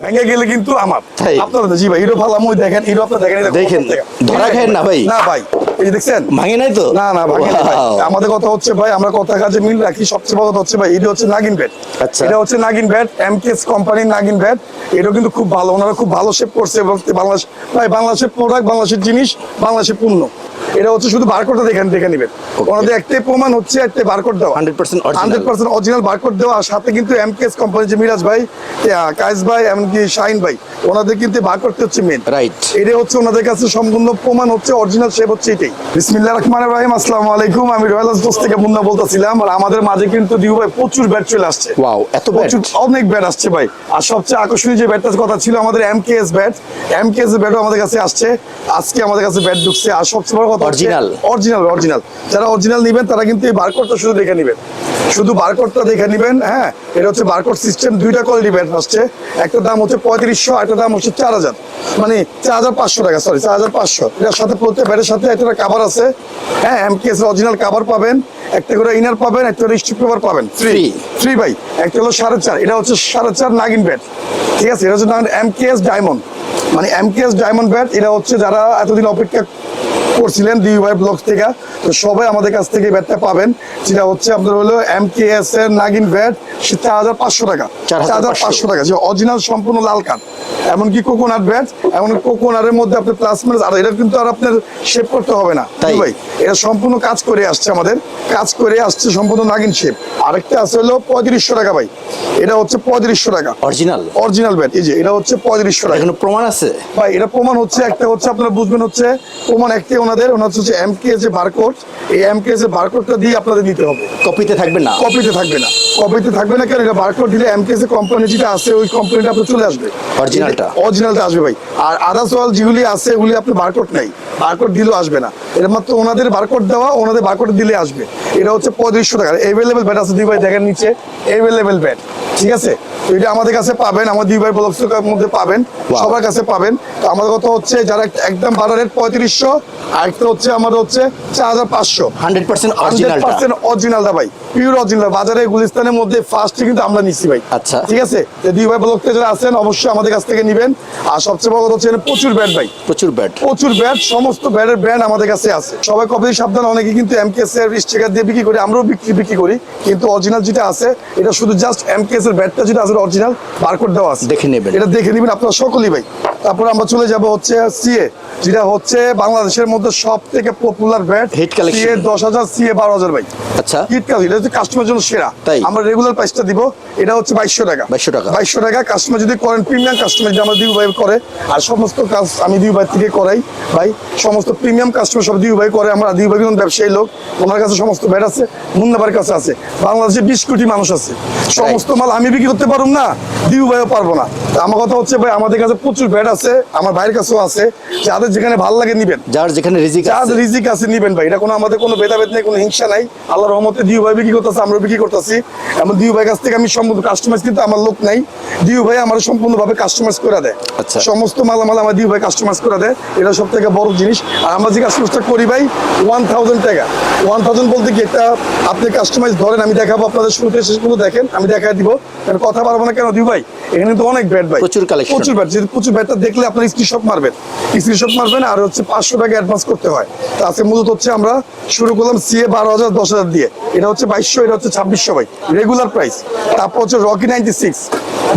ভেঙে গেলে কিন্তু আমার। আপনারা জি ভাই ভালো দেখেন আপনারা দেখেন দেখেন, ধরা না ভাই? না ভাই এই দেখছেন? ভাঙে নাই তো? না না ভাঙে আমাদের কথা হচ্ছে ভাই আমরা কথা কাজে মিল রাখি সবচেয়ে বড় কথা হচ্ছে ভাই এটা হচ্ছে নাগিন ব্যাট আচ্ছা। এটা হচ্ছে নাগিন ব্যাট এমকেএস কোম্পানির নাগিন ব্যাট এটা কিন্তু খুব ভালো ওনারা খুব ভালো শেপ করছে এবং বাংলাদেশ ভাই বাংলাদেশের প্রোডাক্ট বাংলাদেশের জিনিস বাংলাদেশের পণ্য। এটা হচ্ছে শুধু বারকোডটা দেখেন দেখে নেবেন। ওনাদের একটাই প্রমাণ হচ্ছে একটাই বারকোড দেওয়া। 100% original। Hundred percent original barcode দেওয়া আর সাথে কিন্তু এমকেএস কোম্পানি যে মিরাজ ভাই কায়েস ভাই এমনকি শাহিন ভাই ওনাদের কিন্তু বারকোডটা হচ্ছে মেন Right. এটা হচ্ছে ওনাদের কাছে সম্পূর্ণ প্রমাণ হচ্ছে অরিজিনাল শেপ হচ্ছে এটাই। বিসমিল্লাহ রহমান রহিম আসসালামু আলাইকুম। আমি রয়্যাল হাউস থেকে মুন্না বলতেছিলাম আর আমাদের মাঝে কিন্তু দিউ ভাই প্রচুর ব্যাট চলে আসছে। Wow, এত? প্রচুর অনেক ব্যাট আসছে ভাই। আর সবচেয়ে আকর্ষণীয় যে ব্যাটটার কথা ছিল আমাদের এমকেএস ব্যাট এমকেএস ব্যাটও আমাদের কাছে আসছে। আজকে আমাদের কাছে ব্যাট ঢুকছে। আর সবচেয়ে বড় কথা Original? অরিজিনাল অরিজিনাল যারা অরিজিনাল নেবেন তারা কিন্তু এই বারকোডটা শুধু দেখে নেবেন। শুধু বারকোডটা দেখে নেবেন হ্যাঁ? এটা হচ্ছে বারকোড সিস্টেম দুইটা কোয়ালিটি ব্যাট আসছে। একটা দাম হচ্ছে পঁয়ত্রিশশো একটা দাম হচ্ছে চার হাজার। মানে চার হাজার পাঁচশো টাকা সরি চার হাজার পাঁচশো। এটার সাথে প্রত্যেক ব্যাটের সাথে একটা কাভার আছে। হ্যাঁ এমকেএস অরিজিনাল কাভার পাবেন একটা করে ইনার পাবেন একটা করে স্ট্রিপ পেপার পাবেন। ফ্রি বাই একটা হলো সাড়ে চার এটা হচ্ছে সাড়ে চার নাগিন ব্যাট ঠিক আছে? এটা হচ্ছে এমকেএস ডায়মন্ড মানে এমকেএস ডায়মন্ড ব্যাট এটা হচ্ছে যারা এতদিন অপেক্ষা করছিলেন দুই ভাই ব্লক থেকে। তো সবাই আমাদের কাছ থেকে ব্যাটটা পাবেন। যেটা হচ্ছে আপনার হলো এমকেএস এর নাগিন ব্যাট সে চার হাজার পাঁচশো টাকা। চার হাজার পাঁচশো। টাকা। যে অরিজিনাল সম্পূর্ণ লাল কাঠ এমনকি কোকোনাট ব্যাট এমন কোকোনাটের মধ্যে আপনার প্লাস মাইনাস আর এটা কিন্তু আর আপনার শেপ করতে হবে না। তাই? ভাই এটা সম্পূর্ণ কাজ করে আসছে আমাদের। কাজ করে আসছে সম্পূর্ণ নাগিন শেপ আরেকটা আছে হলো পঁয়ত্রিশশো টাকা ভাই। এটা হচ্ছে পঁয়ত্রিশশো টাকা। Original original bat. এই যে এটা হচ্ছে পঁয়ত্রিশশো টাকা। এখনও প্রমাণ আছে? ভাই এটা প্রমাণ হচ্ছে একটা হচ্ছে আপনারা বুঝবেন হচ্ছে প্রমাণ একটাই ওনাদের ওনার হচ্ছে এমকে যে বারকোড এই এমকে যে বারকোডটা দিয়ে আপনাদের নিতে হবে। কপিতে থাকবে না? কপিতে থাকবে না। কপিতে থাকবে না কেন এটা বারকোড দিলে এমকে যে কোম্পানি যেটা আছে ওই কোম্পানিটা আপনার চলে আসবে। Originalটা? অরিজিনালটা আসবে ভাই। আর আদার্স ওয়াল যেগুলি আছে ওগুলি আপনি বারকোড নাই। বারকোড দিলেও আসবে না। এটা মাত্র ওনাদের বারকোড দেওয়া ওনাদের বারকোড দিলে আসবে। এটা হচ্ছে পঁয়ত্রিশশো টাকা। এভেলেবেল ব্যাট আছে দুই ভাই দেখেন নিচে। এভেলেবেল ব্যাট ঠিক আছে? তো এটা আমাদের কাছে পাবেন আমার দুই ভাই ব্লগসের মধ্যে পাবেন. সবার কাছে পাবেন। তো আমাদের কথা হচ্ছে যারা একদম বারো রেট পঁয়ত্রিশশো আর একটা হচ্ছে আমাদের হচ্ছে চার হাজার পাঁচশো। হান্ড্রেড পার্সেন্ট হান্ড্রেড পার্সেন্ট অরিজিনালটা ভাই পিওর অরিজিনাল বাজারে গুলিস্তানের মধ্যে ফার্স্ট কিন্তু আমরা নিচ্ছি ভাই। আচ্ছা। ঠিক আছে? দুই ভাই ব্লক থেকে যারা আছেন অবশ্যই আমাদের কাছ থেকে নেবেন। আর সবচেয়ে বড় হচ্ছে প্রচুর ব্যাট ভাই। প্রচুর ব্যাট প্রচুর ব্যাট সমস্ত ব্যাটের ব্র্যান্ড আমাদের কাছে আছে। সবাই কবে সাবধান অনেকে কিন্তু এমকেএস এর স্টিকার দিয়ে বিক্রি করি আমরাও বিক্রি বিক্রি করি। কিন্তু অরিজিনাল যেটা আছে এটা শুধু জাস্ট এমকেএস এর ব্যাটটা যেটা আছে অরিজিনাল বারকোড দেওয়া আছে। দেখে নেবেন। এটা দেখে নেবেন আপনারা সকলেই ভাই। তারপর আমরা চলে যাব হচ্ছে সিএ যেটা হচ্ছে বাংলাদেশের মধ্যে সব থেকে popular bat Hit collection। CA দশ হাজার সিএ বারো হাজার ভাই। আচ্ছা। হিট কাজ এটা কাস্টমার জন্য সেরা। তাই? আমরা রেগুলার প্রাইসটা দিব এটা হচ্ছে বাইশশো টাকা। 2200 টাকা। বাইশশো টাকা কাস্টমার যদি করেন প্রিমিয়াম কাস্টমার যদি আমরা দিউ ভাই করে আর সমস্ত কাজ আমি দিউ ভাই থেকে করাই ভাই সমস্ত প্রিমিয়াম কাস্টমার সব দিউ ভাই করে আমরা দিউ ভাই কিন্তু ব্যবসায়ী লোক ওনার কাছে সমস্ত ব্যাট আছে মুন্নাবার কাছে আছে। বাংলাদেশে বিশ কোটি মানুষ আছে। সমস্ত মাল আমি বিক্রি করতে পারব না দিউ ভাইও পারব না। আমার কথা হচ্ছে ভাই আমাদের কাছে প্রচুর ব্যাট আছে আমার ভাইয়ের কাছেও আছে যাদের যেখানে ভালো লাগে নিবেন। যার যেখানে রিজিক আছে। রিজিক আছে নিবেন ভাই। এটা কোনো আমাদের কোনো ভেদাভেদ নেই কোনো হিংসা নাই। আল্লাহর রহমতে দিউ ভাই বিক্রি করতেছে আমরা বিক্রি করতেছি। এমন দিউ ভাই কাছ থেকে আমি সম্পূর্ণ কাস্টমাইজ কিন্তু আমার লোক নাই। দিউ ভাই আমার সম্পূর্ণভাবে কাস্টমাইজ করে দেয়। আচ্ছা। সমস্ত মালামাল আমার দিউ ভাই কাস্টমাইজ করে দেয়। এটা সব থেকে বড় জিনিস। আর আমরা যে কাস্টমাইজটা করি ভাই ওয়ান থাউজেন্ড টাকা। ওয়ান থাউজেন্ড বলতে কি একটা আপনি কাস্টমাইজ ধরেন আমি দেখাবো আপনাদের শুরুতে শেষ পর্যন্ত দেখেন আমি দেখাই দিব। কারণ কথা পারব না কেন দিউ ভাই? এখানে তো অনেক ব্যাট ভাই। প্রচুর। প্রচুর ব্যাট যদি প্রচুর ব্যাটটা দেখলে আপনার স্ক্রিনশট মারবেন। স্ক্রিনশট মারবেন আর হচ্ছে পাঁচশো টাকা অ্যাডভান্স করতে হয়। তো আজকে মূলত হচ্ছে আমরা শুরু করলাম সিএ বারো হাজার দশ হাজার দিয়ে। এটা হচ্ছে বাইশশো এটা হচ্ছে ছাব্বিশশো ভাই রেগুলার প্রাইস তারপর হচ্ছে রকি নাইনটি সিক্স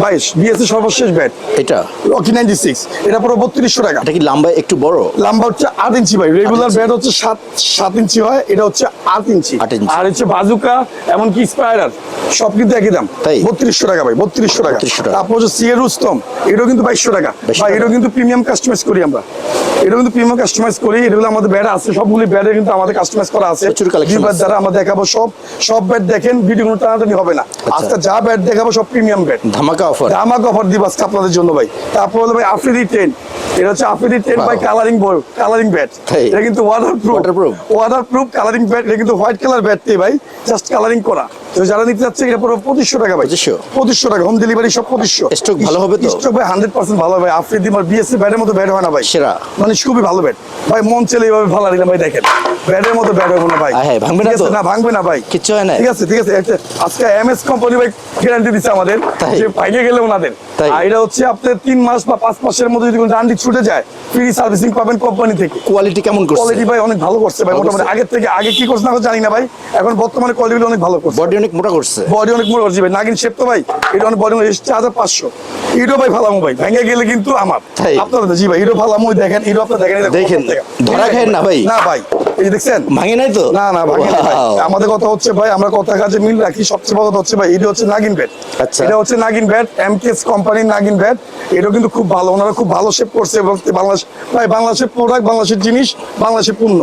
বাইশ বিএসসি সর্বশেষ ব্যাট এটা? রকি নাইনটি সিক্স এটা পুরো বত্রিশশো টাকা। এটা কি একটু বড়? লম্বা হচ্ছে আট ইঞ্চি ভাই রেগুলার ব্যাট হচ্ছে সাত সাত ইঞ্চি হয় এটা হচ্ছে আট ইঞ্চি। আর হচ্ছে বাজুকা এমনকি স্পাইরার সব কিন্তু একই দাম। তাই? বত্রিশশো টাকা ভাই বত্রিশশো টাকা। 3200 টাকা। তারপর হচ্ছে সিএ রুস্তম এটাও কিন্তু বাইশশো টাকা। 2200 ভাই এটাও কিন্তু প্রিমিয়াম কাস্টমাইজ করি আমরা। এটা কিন্তু প্রিমিয়াম কাস্টমাইজ করি এগুলো আমাদের ব্যাট আছে সবগুলি ব্যাটে কিন্তু আমাদের কাস্টমাইজ করা আছে। দ্বারা আমরা দেখাবো সব। সব ব্যাট দেখেন ভিডিও কোনো টানাটানি হবে না। আজকে যা ব্যাট দেখাবো সব প্রিমিয়াম ব্যাট ধামাকা অফার দামাক অফার দিব আজকে আপনাদের জন্য ভাই। তারপর হলো ভাই আফ্রিদি টেন এটা হচ্ছে Afridi ten. By colouring ball colouring bat এটা কিন্তু waterproof Waterproof? Waterproof colouring bat এটা কিন্তু হোয়াইট কালার ব্যাট ভাই জাস্ট কালারিং করা। যারা নিতে যাচ্ছে এটা পুরো পঁচিশশো টাকা ভাই 2500? পঁচিশশো টাকা হোম ডেলিভারি সব পঁচিশশো স্টক ভালো হবে তো? স্টক ভাই হান্ড্রেড পার্সেন্ট ভালো হবে আফ্রিদি আমার বিএসসি ব্যাটের মতো ব্যাট হয় না ভাই সেরা। মানে খুবই ভালো ব্যাট ভাই মন চলে এইভাবে ভালো দিলাম ভাই দেখেন ব্যাটের মতো ব্যাট হবে না ভাই ভাঙবে না? না ভাঙবে না ভাই কিচ্ছু হয় না ঠিক আছে ঠিক আছে আজকে আজকে এমএস কোম্পানি ভাই গ্যারান্টি দিচ্ছে আমাদের? যে ভাইকে গেলে ওনাদের? আর এটা হচ্ছে আপনার তিন মাস বা পাঁচ মাসের মধ্যে যদি কোনো ডান্ডি ছুটে যায় ফ্রি সার্ভিসিং পাবেন কোম্পানি থেকে। কোয়ালিটি কেমন করছে? কোয়ালিটি ভাই অনেক ভালো করছে ভাই মোটামুটি। করছে? থেকে আগে কি করছে না জানি না ভাই। এখন বর্তমানে কোয়ালিটি অনেক ভালো করছে। বডি অনেক মোটা করছে। বডি অনেক মোটা করছে ভাই। নাগিন শেপ তো ভাই এটা অনেক বডি এসছে হাজার পাঁচশো। ইডো ভাই ফালামো ভাই। ভেঙে গেলে কিন্তু আমার। আপনারা জি ভাই ইডো ফালামো দেখেন ইডো আপনার দেখেন দেখেন, দেখেন, কত টাকা। ধরা খায়েন না ভাই? না ভাই এই দেখছেন? ভাঙে নাই তো? না না ভাই। ভাই। আমাদের কথা হচ্ছে ভাই আমরা কথা কাজে মিল রাখি। সবচেয়ে বড় কথা হচ্ছে ভাই এটা হচ্ছে নাগিন ব্যাট আচ্ছা। এটা হচ্ছে নাগিন ব্যাট এমকেএস কোম্পানির নাগিন ব্যাট এটা কিন্তু খুব ভালো। ওনারা খুব ভালো শেপ করছে এবং বাংলাদেশ ভাই বাংলাদেশের প্রোডাক্ট বাংলাদেশের জিনিস বাংলাদেশের পণ্য।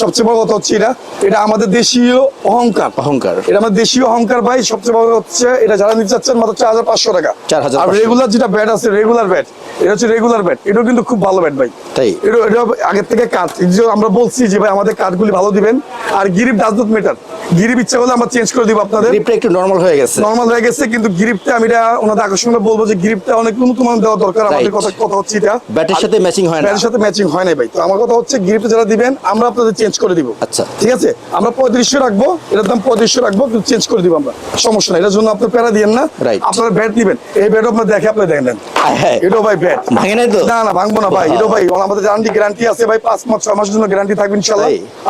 সবচেয়ে বড় কথা হচ্ছে এটা এটা আমাদের দেশীয় অহংকার। অহংকার। এটা আমাদের দেশীয় অহংকার ভাই সবচেয়ে বড় হচ্ছে এটা যারা নিতে চাচ্ছেন মাত্র চার হাজার পাঁচশো টাকা। 4,500 আর রেগুলার যেটা ব্যাট আছে রেগুলার ব্যাট এটা হচ্ছে রেগুলার ব্যাট এটাও কিন্তু খুব ভালো ব্যাট ভাই। তাই? এটা এটা আগের থেকে কাজ যে আমরা বলছি যে ভাই আমাদের কাঠগুলি ভালো দিবেন আর grip does not matter grip ইচ্ছা হলে আমরা চেঞ্জ করে দিব আপনাদের। গ্রিপটা একটু নরমাল হয়ে গেছে। নর্মাল হয়ে গেছে কিন্তু গিরিপটা আমি এটা ওনাদের আকর্ষণ করে বলব যে গিরিপটা অনেক উন্নত মান দেওয়া দরকার আমাদের কথা কথা হচ্ছে এটা। ব্যাটের সাথে ম্যাচিং হয় না। ব্যাটের সাথে ম্যাচিং হয় না ভাই। তো আমার কথা হচ্ছে গিরিপটা যারা দিবেন আমরা আপনাদের চেঞ্জ করে দিব। আচ্ছা। ঠিক আছে? আমরা রাখব এটার দাম রাখব কিন্তু চেঞ্জ করে দিব আমরা। সমস্যা নাই এটার জন্য প্যারা না। আপনারা ব্যাট দিবেন। এই ব্যাট আপনার দেখে আপনি দেখেন নেন। আয় এটাও ভাই ব্যাট ভাঙে নাই তো? না না ভাঙবো না ভাই। ভাই আমাদের গ্যারান্টি গ্যারান্টি আছে ভাই পাঁচ মাস ছয় মাসের জন্য গ্যারান্টি থাকবে?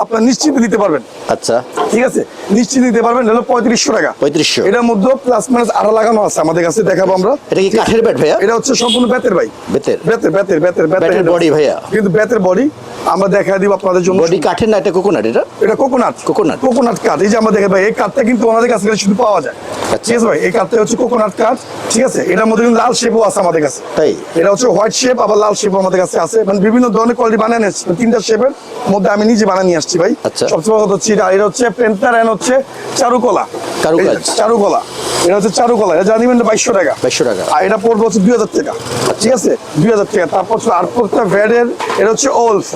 আপনার নিশ্চিন্তে দিতে পারবেন। আচ্ছা। ঠিক আছে? নিশ্চিত দিতে পারবেন হলো পঁয়ত্রিশশো টাকা। 3500 এটার মধ্যে প্লাস মাইনাস আরও লাগানো আছে আমাদের কাছে দেখাবো আমরা। এটা কি কাঠের ব্যাট ভাইয়া? এটা হচ্ছে সম্পূর্ণ বেতের ভাই। বেতের বেতের বেতের বেতের ব্যাটের বেতের body ভাইয়া। কিন্তু বেতের বডি আমরা দেখা দিব আপনাদের জন্য। বডি কাঠের না এটা কোকোনাট এটা? এটা কোকোনাট Coconut। কোকোনাট কাঠ। এই যে আমরা দেখে ভাই এই কাঠটা কিন্তু ওনাদের কাছে শুধু পাওয়া যায়। আচ্ছা। ঠিক আছে ভাই এই কাঠটা হচ্ছে কোকোনাট কাঠ। ঠিক আছে? এটার মধ্যে কিন্তু লাল শেপও আছে আমাদের কাছে। তাই? এটা হচ্ছে হোয়াইট শেপ আবার লাল শেপ আমাদের কাছে আছে। মানে বিভিন্ন ধরনের কোয়ালিটি বানিয়ে নিয়ে আসছি তিনটা শেপের মধ্যে আমি নিজে বানিয়ে নিয়ে আসছি ভাই। আচ্ছা। সবচেয়ে বড় কথা হচ্ছে এটা। এটা হচ্ছে পেন্টার এন্ড হচ্ছে চারুকলা। যে চারুকলা। এটা হচ্ছে চারুকলা। এটা জানিবেন বাইশশো টাকা। 2200 টাকা। আর এটা পড়বে হচ্ছে দুই হাজার টাকা ঠিক আছে? দুই হাজার টাকা। তারপর হচ্ছে আর প্রত্যেকটা ব্যাটের এটা হচ্ছে ওলফ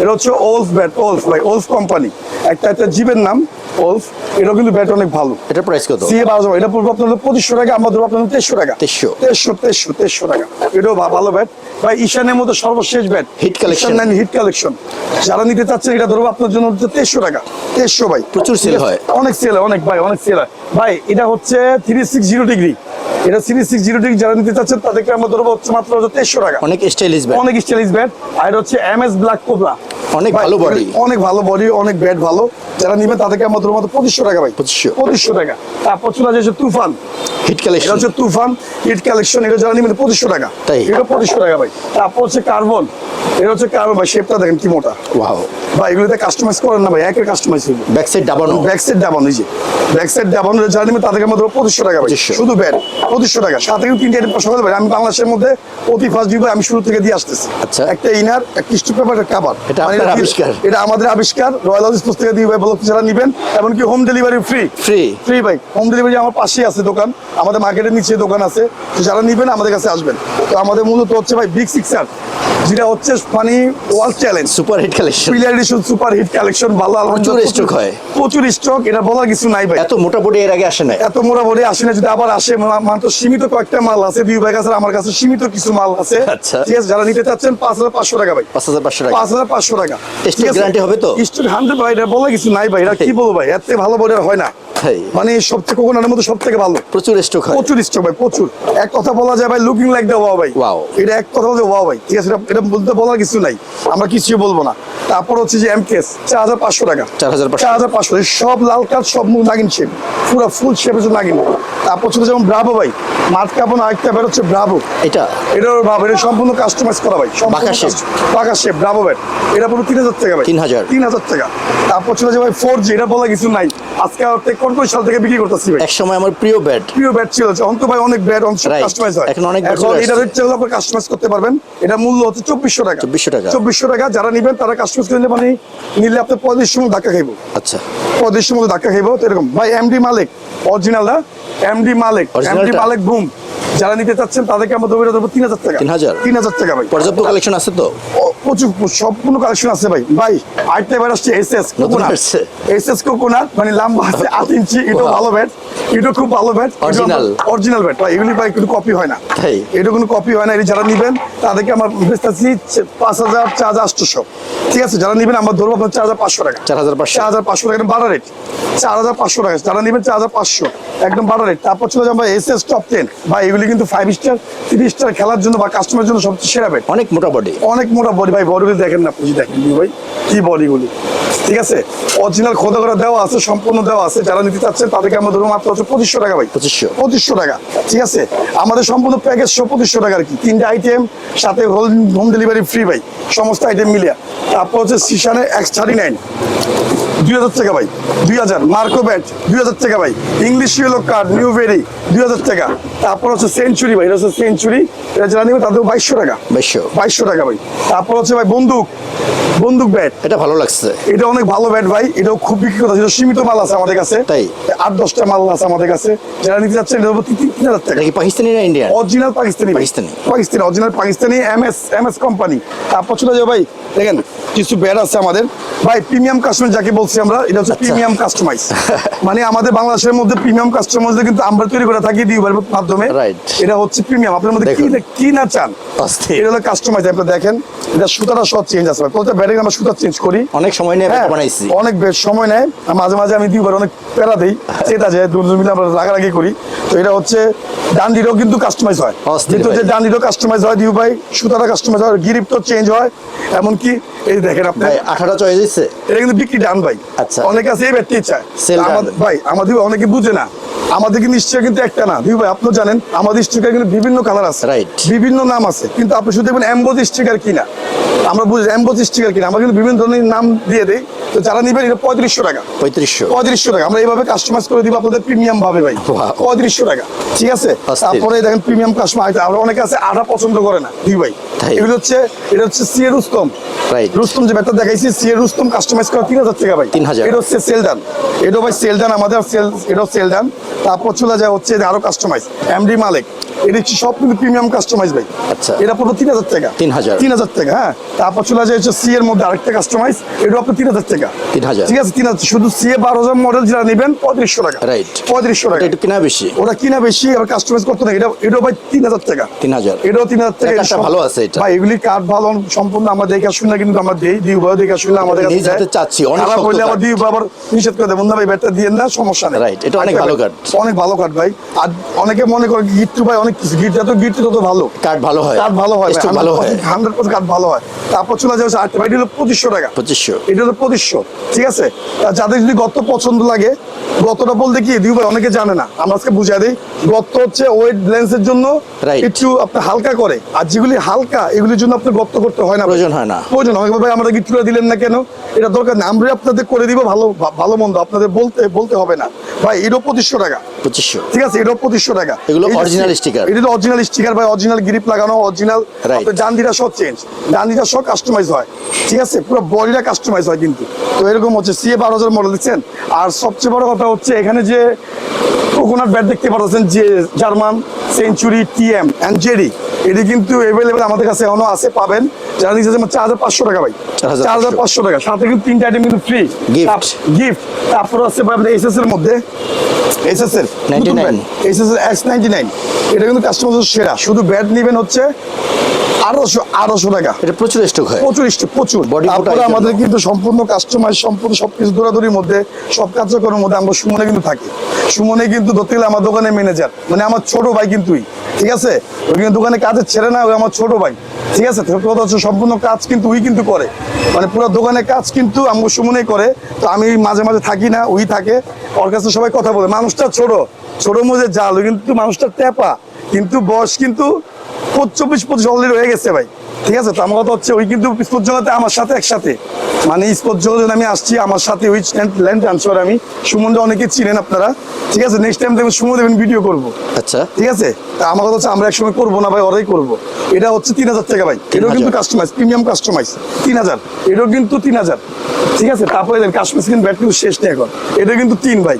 এটা হচ্ছে ওলফ ব্যাট ওলফ ভাই ওলফ কোম্পানি। একটা একটা জীবের নাম ওলফ এটাও কিন্তু ব্যাট অনেক ভালো। এটা প্রাইস কত? সিএ বারোশো এটা পড়বে আপনাদের পঁচিশশো টাকা আমাদের আপনাদের তেইশশো টাকা। 2300 তেইশশো তেইশশো তেইশশো টাকা। এটাও ভালো ব্যাট। ভাই ঈশানের মধ্যে সর্বশেষ bat. Hit collection। Hit collection যারা নিতে চাচ্ছেন এটা ধরবো আপনার জন্য হচ্ছে তেইশশো টাকা। তেইশশো ভাই। প্রচুর আছে? হয়। অনেক সেল হয় অনেক ভাই অনেক সেল হয়। ভাই এটা হচ্ছে থ্রি সিক্স জিরো ডিগ্রি এটা সিরিজ সিক্স জিরো ডিগ্রি যারা নিতে চাচ্ছেন তাদেরকে আমরা ধরবো হচ্ছে মাত্র হচ্ছে তেইশশো টাকা। অনেক স্টাইলিশ ব্যাট অনেক স্টাইলিশ ব্যাট আর হচ্ছে এম এস ব্ল্যাক কোবরা অনেক ভালো বডি অনেক ভালো বডি অনেক ব্যাট ভালো। যারা নিবে তাদেরকে আমরা ধরবো মাত্র পঁচিশশো টাকা ভাই। পঁচিশশো। পঁচিশশো টাকা। তারপর চলে যাচ্ছে তুফান। হিট এটা হচ্ছে তুফান হিট কালেকশন এটা যারা নিবেন পঁচিশশো টাকা। তাই? এটা পঁচিশশো টাকা ভাই। তারপর হচ্ছে কার্বন এটা হচ্ছে কার্বন ভাই শেপটা দেখেন কি মোটা। ওয়াও ভাই এগুলোতে কাস্টমাইজ করেন না ভাই একের কাস্টমাইজ হইবে। ব্যাক সাইড ডাবানো। ব্যাক সাইড ডাবন এই ব্যাক সাইড ডাবন যারা নিবেন তাদেরকে আমাদের পঁচিশশো টাকা ভাই। শুধু ব্যাট পঁচিশশো টাকা। সাথে কিন্তু তিনটে আইটেম সকাল ভাই। আমি বাংলাদেশের মধ্যে অতি ফার্স্ট দিব আমি শুরু থেকে দিয়ে আসতেছি। আচ্ছা। একটা ইনার পেপার একটা কাবার এটা আপনার আবিষ্কার। এটা আমাদের আবিষ্কার। রয়্যাল হাউস থেকে দিয়ে ভাই বলতে যারা নিবেন। এমনকি home delivery free free free ভাই। হোম ডেলিভারি আমার পাশেই আছে দোকান। আমাদের মার্কেটের নিচে দোকান আছে তো যারা নিবেন আমাদের কাছে আসবেন। তো আমাদের মূলত হচ্ছে ভাই বিগ সিক্সার যেটা হচ্ছে মানে world challenge super hit collection pillar edition super hit collection ভালো আলহামদুলিল্লাহ stock হয়। প্রচুর স্টক এটা বলার কিছু নাই ভাই। এত মোটা বডি এর আগে আসে নাই। এত মোটামুটি আসে না যদি আবার আসে মা- তো সীমিত কয়েকটা মাল আছে দুই ভাই কাছে আমার কাছে সীমিত কিছু মাল আছে। আচ্ছা। ঠিক আছে যারা নিতে চাচ্ছেন পাঁচ হাজার পাঁচশো টাকা ভাই। পাঁচ হাজার পাঁচশো টাকা। পাঁচ হাজার পাঁচশো টাকা। Stock guarantee হবে তো? স্টক হান্ড্রেড ভাই এটা বলা কিছু নাই ভাই এটা কি বলব ভাই? থেকে ভালো বলে হয় না। মানে সবচেয়ে কোকোনাটের মধ্যে সব থেকে ভালো। প্রচুর স্টক হয়। প্রচুর স্টক ভাই প্রচুর। এক কথা বলা যায় ভাই লুকিং লাইক দা ওয়াও ভাই। Wow. এটা এক কথা বলতে ওয়াও ভাই ঠিক আছে? এটা- এটা বলতে বলার কিছু নাই। আমরা কিছু বলব না। তারপর হচ্ছে যে এমকেএস চার হাজার পাঁচশো টাকা। 4,500 চার হাজার পাঁচশো। সব লাল কাঠ সব নাগিন শেপ পুরো ফুল শেপ হচ্ছে নাগিন। তারপর ছিল যেমন ব্রাভো ভাই মাঠ কাপড় আরেকটা বের হচ্ছে ব্রাভো এটা? এটার ভাব এটা সম্পূর্ণ কাস্টমাইজ করা ভাই shape। custom- বাঁকা শেপ ব্রাভো ব্যাট এটা পুরো তিন হাজার টাকা ভাই। 3000 তিন হাজার টাকা। তারপর ছিল যে ভাই ফোর জি এটা বলা কিছু নাই। আজকে কোন কোন সাল থেকে বিক্রি করতেছি ভাই? এক সময় আমার প্রিয় ব্যাট। প্রিয় ব্যাট ছিল যখন তো ভাই অনেক ব্যাট অনেক কাস্টমাইজ হয়। এখন অনেক এখন এটা হচ্ছে আপনি কাস্টমাইজ করতে পারবেন। এটা মূল্য হচ্ছে চব্বিশশো টাকা। 2400 টাকা। চব্বিশশো টাকা যারা নিবেন তারা কাস্টমাইজ করে মানে নিলে আপনি পঁয়ত্রিশশো মতো ধাক্কা খাইবো। আচ্ছা। পঁয়ত্রিশশো মতো ধাক্কা খাইবো তো এরকম। ভাই এমডি মালিক অরিজিনাল না? MD Malik MD? Malik boom যারা নিতে চাচ্ছেন তাদেরকে আমরা দেবো দেবো তিন হাজার টাকা। 3000? তিন হাজার টাকা ভাই। পর্যাপ্ত কালেকশন আছে তো? প্রচুর সম্পূর্ণ কালেকশন আছে ভাই। ভাই আরেকটা এবার আসছে এস এস আসছে। এস এস কোকোনাট মানে লম্বা আছে আট ইঞ্চি Wow. ভালো ব্যাট এটা খুব ভালো ব্যাট Original? অরিজিনাল ব্যাট ভাই এগুলি ভাই কিন্তু কপি হয় না। এটা কোনো কপি হয় না এটা যারা নিবেন তাদেরকে আমার বেচতেছি পাঁচ হাজার চার হাজার আটশোশো। ঠিক আছে যারা নিবেন আমরা ধরবো আপনার চার হাজার পাঁচশো টাকা। 4500 চার হাজার পাঁচশো টাকা বাড়া রেট চার হাজার পাঁচশো টাকা যারা নেবেন চার হাজার পাঁচশো একদম বাড়া রেট তারপর চলে যাব এস এস টপ টেন ভাই এগুলি কিন্তু ফাইভ স্টার থ্রি স্টার খেলার জন্য বা কাস্টমারের জন্য সবচেয়ে সেরা ব্যাট অনেক মোটা বডি অনেক মোটা বডি ভাই বডিগুলি দেখেন না আপনি দেখেন ভাই কি বডিগুলি ঠিক আছে? অরিজিনাল খোদা করা দেওয়া আছে সম্পূর্ণ দেওয়া আছে। যারা নিতে চাচ্ছেন তাদেরকে আমরা ধরুন মাত্র হচ্ছে পঁচিশশো টাকা ভাই। পঁচিশশো। পঁচিশশো টাকা ঠিক আছে? আমাদের সম্পূর্ণ প্যাকেজ সব পঁচিশশো টাকা আর কি? তিনটে আইটেম সাথে হোম হোম ডেলিভারি ফ্রি ভাই। সমস্ত আইটেম মিলিয়ে। তারপর হচ্ছে সিসানে এক্স থার্টি নাইন দুই হাজার টাকা ভাই। দুই হাজার। মার্কো ব্যাট দুই হাজার টাকা ভাই। English yellow card new very দুই হাজার টাকা। তারপর হচ্ছে সেঞ্চুরি ভাই। এটা হচ্ছে সেঞ্চুরি এটা যারা নেবে তাদের বাইশশো টাকা। বাইশশো। বাইশশো টাকা ভাই। তারপর হচ্ছে ভাই বন্দুক। বন্দুক ব্যাট এটা ভালো লাগছে। এটা অনেক ভালো ব্যাট ভাই এটাও খুব বিক্রি কথা ছিল সীমিত মাল আছে আমাদের কাছে। তাই? আট দশটা মাল আছে আমাদের কাছে। যারা নিতে যাচ্ছেন এটা তিন হাজার টাকা। পাকিস্তানি না Indian? Original Pakistani. Pakistani. Pakistani original Pakistani M S M S company. তারপর চলে যাবে ভাই দেখেন কিছু ব্যাট আছে আমাদের। ভাই প্রিমিয়াম যাকে বলছি আমরা এটা হচ্ছে আচ্ছা। প্রিমিয়াম কাস্টমাইজ মানে আমাদের বাংলাদেশের মধ্যে প্রিমিয়াম কাস্টমাইজ কিন্তু আমরা তৈরি করে থাকি মাধ্যমে। এটা হচ্ছে প্রিমিয়াম আপনার মধ্যে কি কি না চান? এটা হলো কাস্টমাইজ আপনি দেখেন এটা সুতাটা সব চেঞ্জ আমরা সুতা চেঞ্জ করি। অনেক সময় নিয়ে হ্যাঁ, বানাইছি। অনেক সময় নেয়। মাঝে মাঝে আমি দুইবার অনেক প্যারা দিই চেতা যায় দুজন মিলে আমরা রাগারাগি করি। তো এটা হচ্ছে ডান্ডিরও কিন্তু কাস্টমাইজ হয়। কিন্তু যে ডান্ডিরও কাস্টমাইজ হয় দিউ ভাই। সুতাটা কাস্টমাইজ হয় গিরিপটাও চেঞ্জ হয়। এমনকি এই দেখেন আপনি আঠারো চয়েস এটা কিন্তু বিক্রি ডান ভাই। আচ্ছা। অনেকে আছে এই ব্যাটটি চায় আমাদের- ভাই আমাদের অনেকে বুঝে না। আমাদের কিন্তু স্টিকার কিন্তু একটা না। দিউ ভাই আপনি জানেন আমাদের স্টিকার কিন্তু বিভিন্ন কালার আছে। রাইট বিভিন্ন নাম আছে। কিন্তু আপনি শুধু দেখবেন অ্যাম্বোজ স্টিকার কিনা। আমরা বুঝি এম্বোজ স্টিকার কিনা। আমরা কিন্তু বিভিন্ন ধরনের নাম দিয়ে দিই। তো যারা নিবেন এটা পঁয়ত্রিশশো টাকা। পঁয়ত্রিশশো। পঁয়ত্রিশশো টাকা। আমরা এইভাবে কাস্টমাইজ করে দিব আপনাদের প্রিমিয়াম ভাবে ভাই। পঁয়ত্রিশশো টাকা। ঠিক আছে? তারপরে দেখেন প্রিমিয়াম কাস্টমার আমরা অনেকে আছে আধা পছন্দ করে না। দুই ভাই। এগুলো হচ্ছে এটা হচ্ছে সিএ রুস্তম। রুস্তম যে ব্যাপারটা দেখাইছি সিএ রুস্তম কাস্টমাইজ করা তিন হাজার টাকা ভাই। 3000 এটা হচ্ছে সেল ডান এটা ভাই সেল ডান আমাদের সেল এটাও সেল ডান তারপর চলে যায় হচ্ছে আরও কাস্টমাইজ এমডি মালিক। এটা হচ্ছে সব কিন্তু প্রিমিয়াম কাস্টমাইজ ভাই। আচ্ছা। এটা পুরো তিন হাজার টাকা। 3000 তিন হাজার টাকা হ্যাঁ। তারপর চলে যায় হচ্ছে সি এর মধ্যে আরেকটা কাস্টমাইজ এটা আপনার তিন হাজার টাকা। 3000 ঠিক আছে তিন হাজার। শুধু সি এ বারো হাজার মডেল যারা নেবেন পঁয়ত্রিশশো টাকা। Right. পঁয়ত্রিশশো টাকা। এটা কিনা বেশি। কিনা বেশি কাস্টমাইজ করতে না এটা এটাও ভাই তিন হাজার টাকা। 3000 এটাও তিন হাজার টাকা। ভালো আছে এটা। ভাই এগুলি কাঠ ভালো সম্পূর্ণ আমরা দেখে শুনে কিন্তু আমরা দেই দিই ভাই দেখে শুনে আমাদের কাছে চাচ্ছি, অনেক খারাপ শক্ত হইলে কাঠ। আবার দিই আবার নিষেধ করে দেবেন না ভাই ব্যাটটা দিয়ে না সমস্যা নেই। Right, এটা অনেক আচ্ছা ভালো কাঠ। অনেক ভালো কাঠ ভাই। আর অনেকে মনে করে গিট্টু ভাই অনেক কিছু। গিট যত গিট্টু তত ভালো। কাঠ ভালো হয়। কাঠ ভালো হয় ভালো হয়। হান্ড্রেড পার্সেন্ট কাঠ ভালো হয়। তারপর চলে যাচ্ছে আটটা ভাই হলো পঁচিশশো টাকা। পঁচিশশো। এটা হলো পঁচিশশো। ঠিক আছে? যাদের যদি গত পছন্দ লাগে গতটা বলতে কি দিউ ভাই অনেকে জানে না। আমরা আজকে বুঝাই দিই। গত হচ্ছে ওয়েট লেন্সের জন্য. একটু আপনি হালকা করে। আর যেগুলি হালকা এগুলির জন্য আপনি গর্ত করতে হয় না প্রয়োজন হয় না। প্রয়োজন হয় ভাই আমরা করে দিলেন না কেন? এটা দরকার নেই। আমরা আপনাদের করে দিব ভালো ভালো মন্দ। আপনাদের বলতে বলতে হবে না। ভাই এরও পঁচিশশো টাকা। পঁচিশশো। ঠিক আছে এটাও পঁচিশশো টাকা। এগুলো অরিজিনাল স্টিকার এটা অরিজিনাল স্টিকার ভাই অরিজিনাল গ্রিপ লাগানো অরিজিনাল. ডান্ডিটা সব চেঞ্জ ডান্ডিটা সব কাস্টমাইজ হয়। ঠিক আছে পুরো বডিটা কাস্টমাইজ হয় কিন্তু। তো এরকম হচ্ছে সিএ বারো হাজার মডেল দিচ্ছেন আর সবচেয়ে বড় কথা হচ্ছে এখানে যে কোকোনাট ব্যাট দেখতে পাচ্ছেন যে German century TM and JD এটি কিন্তু এভেলেবেল আমাদের কাছে এখনও আছে পাবেন। যারা নিচে যেমন চার হাজার পাঁচশো টাকা ভাই। 4500 চার হাজার পাঁচশো। টাকা। সাথে কিন্তু তিনটা আইটেম কিন্তু ফ্রি গিফট গিফট তারপর আছে এস এস এসএস এর মধ্যে। এসএস এর। এসএস এর এক্স নাইনটি নাইন এটা কিন্তু কাস্টমার সেরা। শুধু ব্যাট নেবেন হচ্ছে আঠারোশো আঠারোশো টাকা। এটা প্রচুর স্টক হয়। প্রচুর স্টক প্রচুর। তারপরে আমাদের কিন্তু সম্পূর্ণ কাস্টমার সম্পূর্ণ সবকিছু দৌড়াদৌড়ির মধ্যে সব কার্যক্রমের মধ্যে আমরা সুমনে কিন্তু থাকি। সুমনে কিন্তু ধরতে গেলে আমার ম্যানেজার মানে আমার ছোট ভাই কিন্তুই ঠিক আছে? ওই কিন্তু দোকানে কাজের ছেড়ে না ওই আমার ছোট ভাই ঠিক আছে? তো কথা হচ্ছে সম্পূর্ণ কাজ কিন্তু ওই কিন্তু করে। মানে পুরো দোকানের কাজ কিন্তু সুমনেই করে। তো আমি মাঝে মাঝে থাকি না ওই থাকে। ওর কাছে সবাই কথা বলে মানুষটা ছোট ছোট মধ্যে জাল ওই কিন্তু মানুষটা টেপা কিন্তু বয়স কিন্তু চব্বিশ পঁচিশ অলরেডি গেছে ভাই। ঠিক আছে? তো আমার কথা হচ্ছে ওই কিন্তু স্পোর্ট জগতে আমার সাথে একসাথে। মানে স্পোর্ট জগতে আমি আসছি আমার সাথে ওই ল্যান্ড ট্রান্সফার আমি। সুমনটা অনেকে চিনেন আপনারা। ঠিক আছে? নেক্সট টাইম দেখবেন সুমন দেবেন ভিডিও করব। আচ্ছা। ঠিক আছে? তা আমার কথা হচ্ছে আমরা একসময় করব না ভাই ওরাই করব। এটা হচ্ছে তিন হাজার টাকা ভাই। এটাও কিন্তু কাস্টমাইজ প্রিমিয়াম কাস্টমাইজ তিন হাজার। এটাও কিন্তু তিন হাজার। ঠিক আছে? তারপরে কাস্টমাইজ কিন্তু ব্যাট কিন্তু শেষ নেই এখন। এটা কিন্তু তিন ভাই।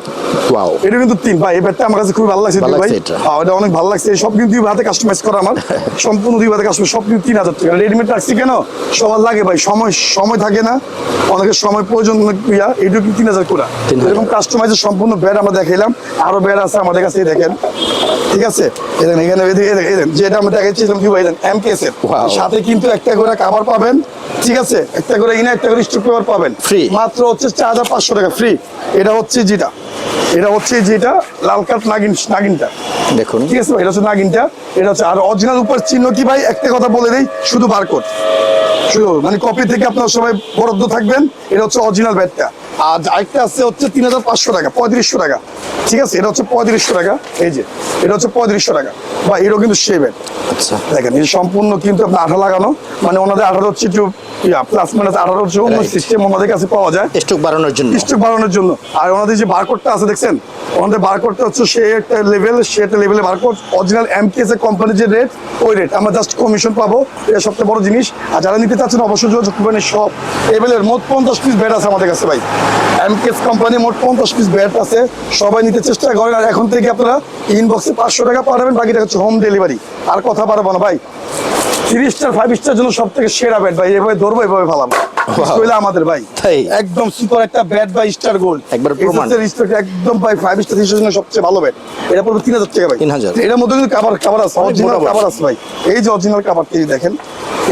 Wow. এটা কিন্তু তিন। ভাই এই ব্যাটটা আমার কাছে খুব ভালো লাগছে ভাই। এটা। অনেক ভালো লাগছে। সব কিন্তু দুই হাতে কাস্টমাইজ করা আমার। সম্পূর্ণ দুই হাতে কাস্টমাইজ সব কিন্তু তিন হাজার টাকা। রেডিমেড রাখছি কেন? সবার লাগে ভাই। সময় সময় থাকে না। অনেকের সময় প্রয়োজন ইয়া এইটুকু কিন্তু তিন হাজার করে। 3000 এরকম কাস্টমাইজের সম্পূর্ণ ব্যাট আমরা দেখাইলাম। আরও ব্যাট আছে আমাদের কাছে দেখেন। ঠিক আছে? এখানে দেখেন, যেটা আমরা দেখাচ্ছিলাম কি ভাই এমকেএস এর। সাথে কিন্তু একটা করে কাভার পাবেন। ঠিক আছে? একটা করে ইনা একটা করে স্টক পেপার পাবেন। Free। মাত্র হচ্ছে চার হাজার পাঁচশো টাকা। ফ্রি এটা হচ্ছে যেটা। এটা হচ্ছে যেটা লাল কাঠ নাগিন নাগিনটা। দেখুন। ঠিক আছে ভাই এটা হচ্ছে নাগিনটা এটা হচ্ছে আর অরিজিনাল উপর চিহ্ন কি ভাই? একটা কথা বলে দেই শুধু বারকোড শুধু মানে কপি থেকে আপনার সবাই বরাদ্দ থাকবেন এটা হচ্ছে অরিজিনাল ব্যাটটা আর আরেকটা আছে হচ্ছে তিন হাজার পাঁচশো টাকা পঁয়ত্রিশশো টাকা। ঠিক আছে? এটা হচ্ছে পঁয়ত্রিশশো টাকা। এই যে এটা হচ্ছে পঁয়ত্রিশশো টাকা। বা এটাও কিন্তু ব্যাট আচ্ছা। দেখেন এই সম্পূর্ণ কিন্তু আপনার আঠা লাগানো। মানে ওনাদের আঠারো হচ্ছে একটু প্লাস মাইনাস আঠারো হচ্ছে অন্য সিস্টেম ওনাদের কাছে পাওয়া যায়। স্টক বাড়ানোর জন্য। স্টক বাড়ানোর জন্য। আর ওনাদের যে বারকোডটা আছে দেখছেন? ওনাদের বারকোডটা হচ্ছে সে একটা লেভেল সে একটা লেভেলের বারকোড অরিজিনাল এমকেএস এর কোম্পানির যে রেট ওই রেট আমরা জাস্ট কমিশন পাবো। এটা সবচেয়ে বড় জিনিস। আর যারা নিতে চাচ্ছেন অবশ্যই যোগাযোগ করবেন। সব লেভেলের মোট পঞ্চাশ পিস ব্যাট আছে আমাদের কাছে ভাই। এমকেএস কোম্পানি মোট পঞ্চাশ পিস ব্যাট আছে। সবাই নিতে চেষ্টা করেন। আর এখন থেকে আপনারা ইনবক্সে পাঁচশো টাকা পাঠাবেন বাকিটা হচ্ছে হোম ডেলিভারি আর কথা পারব না ভাই। থ্রি স্টার ফাইভ স্টার জন্য সব থেকে সেরা ব্যাট ভাই। এভাবে ধরবো এভাবে হইলে আমাদের ভাই। একদম সুপার একটা ব্যাট বা স্টার গোল্ড একবার প্রমাণ। একদম ভাই ফাইভ স্টার জন্য সবচেয়ে ভালো ব্যাট এটা পড়বে তিন হাজার টাকা ভাই। 3000 এটার মধ্যে কিন্তু কাবার কাবার আছে। অরিজিনাল। কাবার আছে ভাই। এই যে অরিজিনাল কাবার এই দেখেন।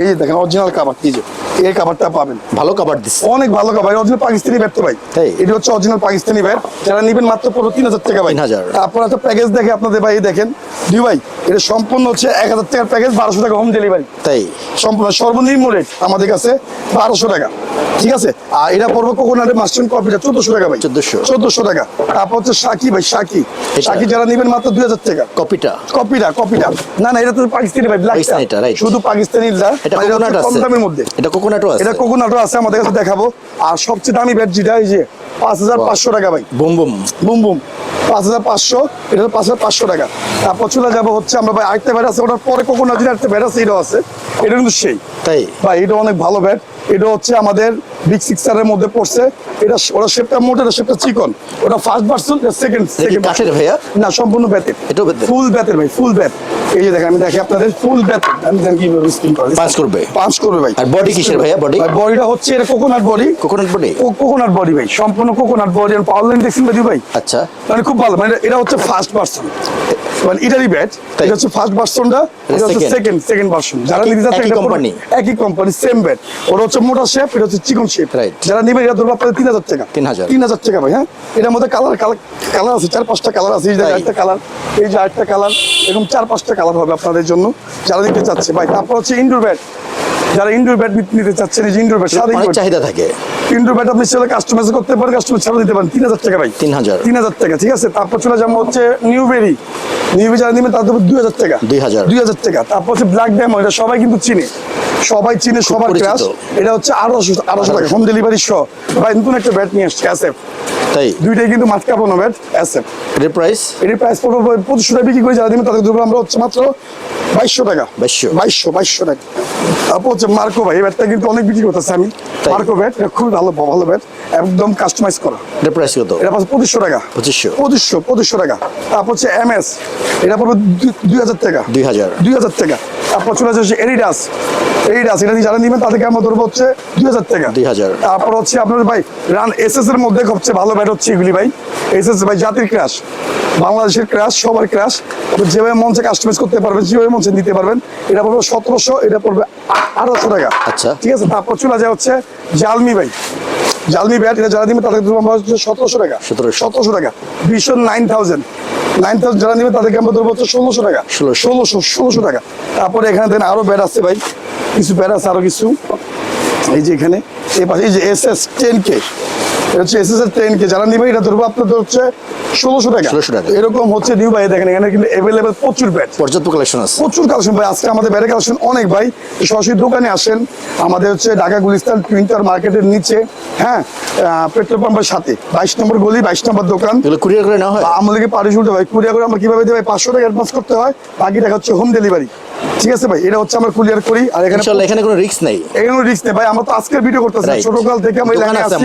এই যে দেখেন অরিজিনাল কাবার এই যে। এই কাবারটা পাবেন। ভালো কাবার দিচ্ছে। অনেক ভালো কাবার অরিজিনাল পাকিস্তানি ব্যাট তো ভাই। এটা হচ্ছে অরিজিনাল পাকিস্তানি ব্যাট যারা নেবেন মাত্র পড়বে তিন হাজার টাকা ভাই। 3000 তারপর একটা প্যাকেজ দেখে আপনাদের ভাই দেখেন। দুই ভাই এটা সম্পূর্ণ হচ্ছে এক হাজার টাকার প্যাকেজ বারোশো টাকা হোম ডেলিভারি তাই? সম্পূর্ণ সর্বনিম্ন রেট আমাদের কাছে বারোশো টাকা। ঠিক আছে? আর এটা পড়বে কোকোনাটের মাস্টার কপিটা চোদ্দশো টাকা ভাই। 1400 চোদ্দশো টাকা। তারপর হচ্ছে সাকি ভাই সাকি। সাকি যারা নেবেন মাত্র দুই হাজার টাকা। কপিটা। কপিটা কপিটা। না না এটা তো পাকিস্তানি ভাই. শুধু পাকিস্তানিটা এটা মানে কম দামের মধ্যে। এটা কোকোনাটও আছে? এটা কোকোনাটও আছে আমাদের কাছে দেখাবো। আর সবচেয়ে দামি ব্যাট যেটা এই যে পাঁচ হাজার পাঁচশো টাকা ভাই। Boom boom. Boom boom. পাঁচ হাজার পাঁচশো এটা পাঁচ হাজার পাঁচশো টাকা। তারপর চলে যাব হচ্ছে আমরা ভাই আরেকটা ব্যাট আছে ওটার পরে কোকোনাট যেটা আরেকটা ব্যাট আছে এটাও আছে এটা কিন্তু সেই। তাই? ভাই এটা অনেক ভালো ব্যাট। এটা হচ্ছে আমাদের বিগ সিক্সারের মধ্যে পড়ছে। এটা শেপটা মোটা এটা শেপটা চিকন। ওটা ফার্স্ট ভার্সন সেকেন্ড সেকেন্ড কাঠের ভাইয়া? না সম্পূর্ণ ব্যাটের এটাও বেতের? ফুল ব্যাটের ভাই ফুল ব্যাট এই যে দেখেন আমি দেখি আপনাদের ফুল ব্যাট আমি দেখেন কীভাবে স্পিন করে পাঁচ করবে? পাঁচ করবে ভাই। আর body কিসের ভাইয়া, body? বডিটা হচ্ছে এটা coconut body coconut body coconut body ভাই সম্পূর্ণ কোকোনাট বডি আর পাওয়ার লাইন দেখছেন ভাই আচ্ছা। মানে খুব ভালো মানে এটা হচ্ছে ফার্স্ট ভার্সন মানে ইটালি ব্যাট? এটা হচ্ছে ফার্স্ট ভার্সনটা এটা হচ্ছে সেকেন্ড সেকেন্ড ভার্সন যারা নিতে যাচ্ছে একই এটা company? একই কোম্পানি সেম ব্যাট ওটা হচ্ছে মোটা শেপ এটা হচ্ছে চিকন শেপ Right. যারা নেবে এটা ধরবো আপনাদের তিন হাজার টাকা। 3000 তিন হাজার টাকা ভাই হ্যাঁ? এটার মধ্যে কালার কালার আছে চার পাঁচটা কালার আছে এই যে একটা কালার এই যে আরেকটা কালার এরকম চার পাঁচটা কালার হবে আপনাদের জন্য যারা নিতে চাচ্ছে। ভাই তারপর হচ্ছে ইনডোর ব্যাট যারা ইনডোর ব্যাট নিতে চাচ্ছেন এই যে ইনডোর ব্যাট সাদা চাহিদা থাকে। ইনডোর ব্যাট আপনি সেটা কাস্টমাইজ করতে পারেন কাস্টমার ছাড়া দিতে পারেন তিন হাজার টাকা ভাই। 3000 তিন হাজার টাকা ঠিক আছে? তারপর চলে যাব হচ্ছে নিউবেরি নিউবেরি যারা নেবেন তাদের দুই হাজার টাকা। 2000 দুই হাজার টাকা। তারপর হচ্ছে ব্ল্যাক ডায়মন্ড এটা সবাই কিন্তু চিনে। সবাই চিনে সবার। ক্রাশ এটা হচ্ছে আড়াইশো আড়াইশো টাকা। হোম ডেলিভারি সহ। ভাই নতুন একটা ব্যাট নিয়ে আসছে এসএফ তাই? দুইটাই কিন্তু মাছ কাপানো ব্যাট এসএফ এর প্রাইস এটির প্রাইস পড়বে পঁচিশশো টাকা বিক্রি করে যারা নেবেন তাদের দেবো আমরা হচ্ছে মাত্র বাইশশো টাকা। 2200 বাইশশো বাইশশো টাকা। তারপর হচ্ছে মার্কো ভাই এই ব্যাটটা কিন্তু অনেক বিক্রি করতেছে আমি। মার্কো ব্যাট এটা খুবই ভালো ভালো ব্যাট একদম কাস্টমাইজ করা। এর প্রাইস কত? এটা পাচ্ছে পঁচিশশো টাকা। 2500 পঁচিশশো পঁচিশশো টাকা। তারপর হচ্ছে এম এস এটা পড়বে দুই- দুই হাজার টাকা। 2000 দুই হাজার টাকা। তারপর চলে আসছে এরিডাস এটা দিয়ে যারা নেবেন তাদেরকে আমরা ধরবো হচ্ছে দুই হাজার টাকা। 2000 তারপর হচ্ছে আপনার ভাই রান এস এস এর মধ্যে সবচেয়ে ভালো ব্যাট হচ্ছে এগুলি ভাই। এস এস ভাই জাতির ক্রাশ বাংলাদেশের ক্রাশ সবার ক্রাশ যেভাবে মঞ্চে কাস্টমাইজ করতে পারবেন যেভাবে মঞ্চে নিতে পারবেন এটা পড়বে সতেরোশো এটা পড়বে আঠারোশো টাকা। আচ্ছা। ঠিক আছে তারপর চলে যায় হচ্ছে জালমি ভাই। জালমি ব্যাট এটা যারা নেবে তাদের সতেরোশো টাকা। 1700 সতেরোশো টাকা। ভীষণ নাইন থাউজেন্ড নাইন থাউজেন্ড যারা নেবে তাদেরকে আমরা ধরবো হচ্ছে ষোলোশো টাকা। 1600 ষোলোশো ষোলোশো টাকা। তারপরে এখানে দেন আরও ব্যাট আছে ভাই। কিছু আছে আরও কিছু। এই যে এখানে এই পাশে এই যে এস এস টেন কে এটা হচ্ছে এস এস এর টেন কে যারা নিবে এটা ধরবো আপনাদের হচ্ছে ষোলোশো টাকা। 1600 টাকা। এরকম হচ্ছে নিউ ভাই দেখেন এখানে কিন্তু অ্যাভেলেবেল প্রচুর ব্যাট পর্যাপ্ত কালেকশন আছে। প্রচুর কালেকশন ভাই আজকে আমাদের ব্যাটের কালেকশন অনেক ভাই। সরাসরি দোকানে আসেন আমাদের হচ্ছে ঢাকা গুলিস্তান প্রিন্টার মার্কেটের নিচে হ্যাঁ পেট্রোল পাম্পের সাথে। বাইশ নম্বর গলি বাইশ নম্বর দোকান। কুরিয়ার করে নেওয়া হয়? আমাদেরকে ভাই কুরিয়ার করে আমরা কীভাবে দেবে পাঁচশো টাকা অ্যাডভান্স করতে হয় বাকি টাকা হচ্ছে হোম ডেলিভারি ঠিক আছে ভাই এটা হচ্ছে আমরা কুরিয়ার করি আর এখানে ইনশাআল্লাহ এখানে কোনো রিস্ক নেই। এখানে রিস্ক নেই ভাই আমরা তো আজকের ভিডিও করতেছি ছোটকাল থেকে আমরা লাইনে আছে।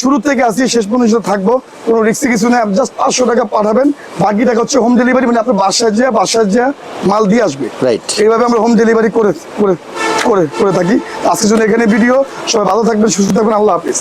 শুরু থেকে আসি শেষ পর্যন্ত থাকব কোনো রিক্সি কিছু নেই জাস্ট পাঁচশো টাকা পাঠাবেন বাকি টাকা হচ্ছে হোম ডেলিভারি মানে আপনার বাসায় যা বাসায় যা মাল দিয়ে আসবে। Right. এইভাবে আমরা হোম ডেলিভারি করে করে করে করে থাকি। আজকের জন্য এখানে ভিডিও সবাই ভালো থাকবেন সুস্থ থাকবেন আল্লাহ হাফিজ।